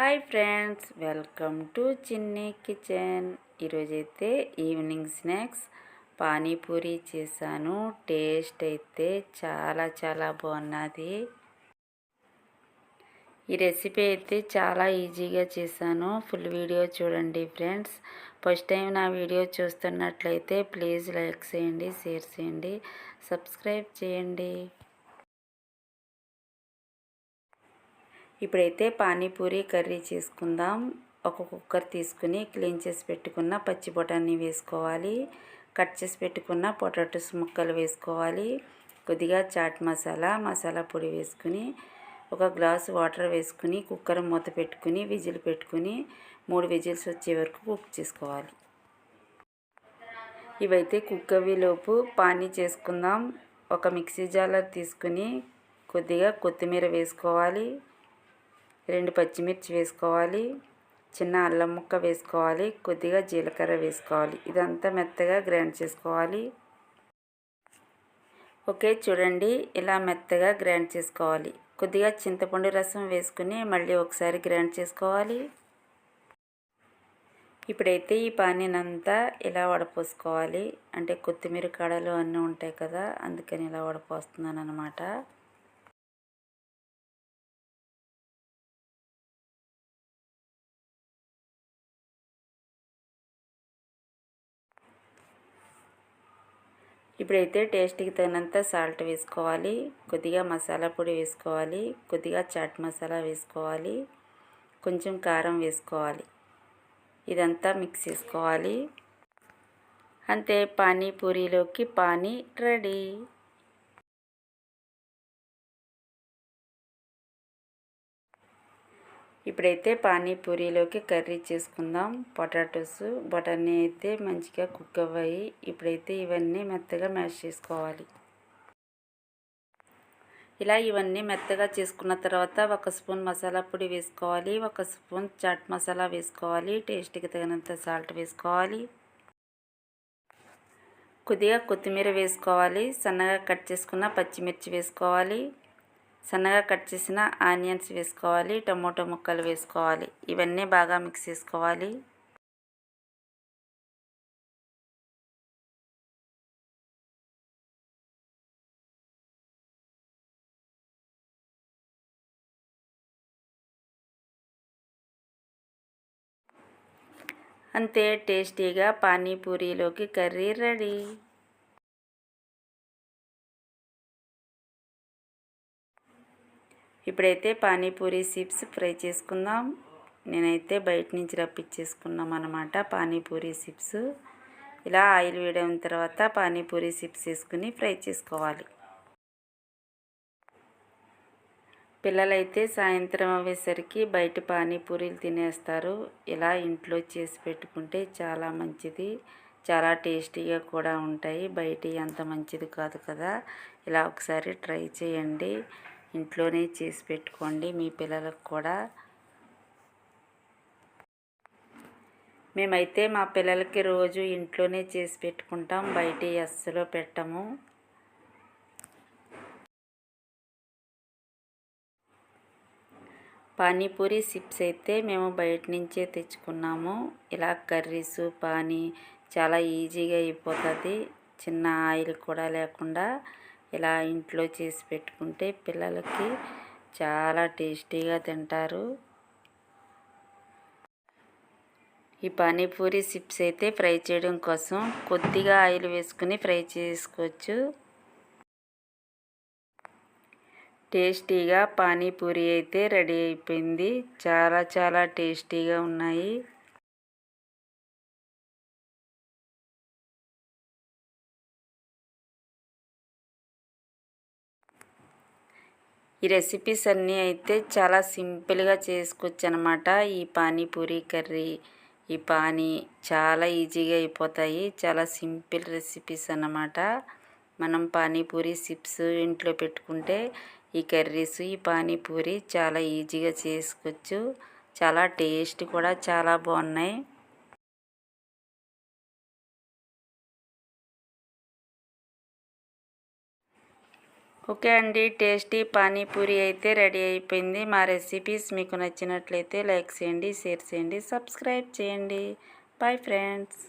Hi friends welcome to Chinni kitchen. ఈరోజైతే evening snacks. Panipuri చేశాను. Taste అయితే చాలా చాలా బాగున్నది. ఈ రెసిపీ అయితే చాలా ఈజీగా చేశాను. ఫుల్ వీడియో చూడండి ఫ్రెండ్స్. ఫస్ట్ టైం నా వీడియో చూస్తున్నట్లయితే ప్లీజ్ లైక్ చేయండి షేర్ చేయండి సబ్స్క్రైబ్ చేయండి. ఇప్పుడైతే పానీపూరి కర్రీ చేసుకుందాం. ఒక కుక్కర్ తీసుకుని క్లీన్ చేసి పెట్టుకున్న పచ్చి బొటాన్ని వేసుకోవాలి. కట్ చేసి పెట్టుకున్న పొటాటోస్ ముక్కలు వేసుకోవాలి. కొద్దిగా చాట్ మసాలా మసాలా పొడి వేసుకుని ఒక గ్లాస్ వాటర్ వేసుకుని కుక్కర్ మూత పెట్టుకుని విజిల్ పెట్టుకుని మూడు విజిల్స్ వచ్చే వరకు కుక్ చేసుకోవాలి. ఇవైతే కుక్ అవ్వేలోపు పానీ చేసుకుందాం. ఒక మిక్సీ జాలర్ తీసుకుని కొద్దిగా కొత్తిమీర వేసుకోవాలి. రెండు పచ్చిమిర్చి వేసుకోవాలి చిన్న అల్లం ముక్క వేసుకోవాలి కొద్దిగా జీలకర్ర వేసుకోవాలి. ఇదంతా మెత్తగా గ్రైండ్ చేసుకోవాలి. ఓకే చూడండి ఇలా మెత్తగా గ్రైండ్ చేసుకోవాలి. కొద్దిగా చింతపండు రసం వేసుకుని మళ్ళీ ఒకసారి గ్రైండ్ చేసుకోవాలి. ఇప్పుడైతే ఈ పానీనంతా ఇలా వడపోసుకోవాలి. అంటే కొత్తిమీర కాడలు అన్నీ ఉంటాయి కదా అందుకని ఇలా వడపోస్తున్నాను అనమాట ఇప్పుడైతే టేస్ట్కి తగినంత సాల్ట్ వేసుకోవాలి. కొద్దిగా మసాలా పొడి వేసుకోవాలి. కొద్దిగా చాట్ మసాలా వేసుకోవాలి. కొంచెం కారం వేసుకోవాలి. ఇదంతా మిక్స్ చేసుకోవాలి. అంతే పానీపూరిలోకి పానీ రెడీ. ఇప్పుడైతే పానీపూరిలోకి కర్రీ చేసుకుందాం. పొటాటోస్ బటానీ అయితే మంచిగా కుక్ అవ్వాయి ఇప్పుడైతే ఇవన్నీ మెత్తగా మ్యాష్ చేసుకోవాలి. ఇలా ఇవన్నీ మెత్తగా చేసుకున్న తర్వాత ఒక స్పూన్ మసాలా పొడి వేసుకోవాలి. ఒక స్పూన్ చాట్ మసాలా వేసుకోవాలి. టేస్ట్కి తగినంత సాల్ట్ వేసుకోవాలి. కొద్దిగా కొత్తిమీర వేసుకోవాలి. సన్నగా కట్ చేసుకున్న పచ్చిమిర్చి వేసుకోవాలి. సన్నగా కట్ చేసిన ఆనియన్స్ వేసుకోవాలి టమోటో ముక్కలు వేసుకోవాలి. ఇవన్నీ బాగా మిక్స్ చేసుకోవాలి. అంతే టేస్టీగా పానీపూరిలోకి కర్రీ రెడీ. ఇప్పుడైతే పానీపూరి సిప్స్ ఫ్రై చేసుకుందాం. నేనైతే బయట నుంచి రప్పించేసుకున్నాం అనమాట పానీపూరి సిప్స్ ఇలా ఆయిల్ వేయడం తర్వాత పానీపూరి సిప్స్ వేసుకుని ఫ్రై చేసుకోవాలి. పిల్లలైతే సాయంత్రం అయ్యేసరికి బయట పానీపూరీలు తినేస్తారు. ఇలా ఇంట్లో చేసి పెట్టుకుంటే చాలా మంచిది. చాలా టేస్టీగా కూడా ఉంటాయి. బయట అంత మంచిది కాదు కదా. ఇలా ఒకసారి ట్రై చేయండి. ఇంట్లోనే చేసి పెట్టుకోండి మీ పిల్లలకు కూడా. మేమైతే మా పిల్లలకి రోజు ఇంట్లోనే చేసి పెట్టుకుంటాం బయట అస్సలు పెట్టము. పానీపూరి సిప్స్ అయితే మేము బయట నుంచే తెచ్చుకున్నాము. ఇలా కర్రీస్ పానీ చాలా ఈజీగా అయిపోతుంది. చిన్న ఆయిల్ కూడా లేకుండా ఇలా ఇంట్లో చేసి పెట్టుకుంటే పిల్లలకి చాలా టేస్టీగా తింటారు. ఈ పానీపూరి చిప్స్ అయితే ఫ్రై చేయడం కోసం కొద్దిగా ఆయిల్ వేసుకుని ఫ్రై చేసుకోవచ్చు. టేస్టీగా పానీపూరి అయితే రెడీ అయిపోయింది. చాలా చాలా టేస్టీగా ఉన్నాయి. ఈ రెసిపీస్ అన్నీ అయితే చాలా సింపుల్గా చేసుకోవచ్చు అనమాట ఈ పానీపూరి కర్రీ ఈ పానీ చాలా ఈజీగా అయిపోతాయి. చాలా సింపుల్ రెసిపీస్ అన్నమాట. మనం పానీపూరి సిప్స్ ఇంట్లో పెట్టుకుంటే ఈ కర్రీస్ ఈ పానీపూరి చాలా ఈజీగా చేసుకోవచ్చు చాలా టేస్ట్ కూడా చాలా బాగున్నాయి. ఓకే అండి టేస్టీ పానీపూరి అయితే రెడీ అయిపోయింది. మా రెసిపీస్ మీకు నచ్చినట్లయితే లైక్ చేయండి షేర్ చేయండి సబ్స్క్రైబ్ చేయండి. Bye friends.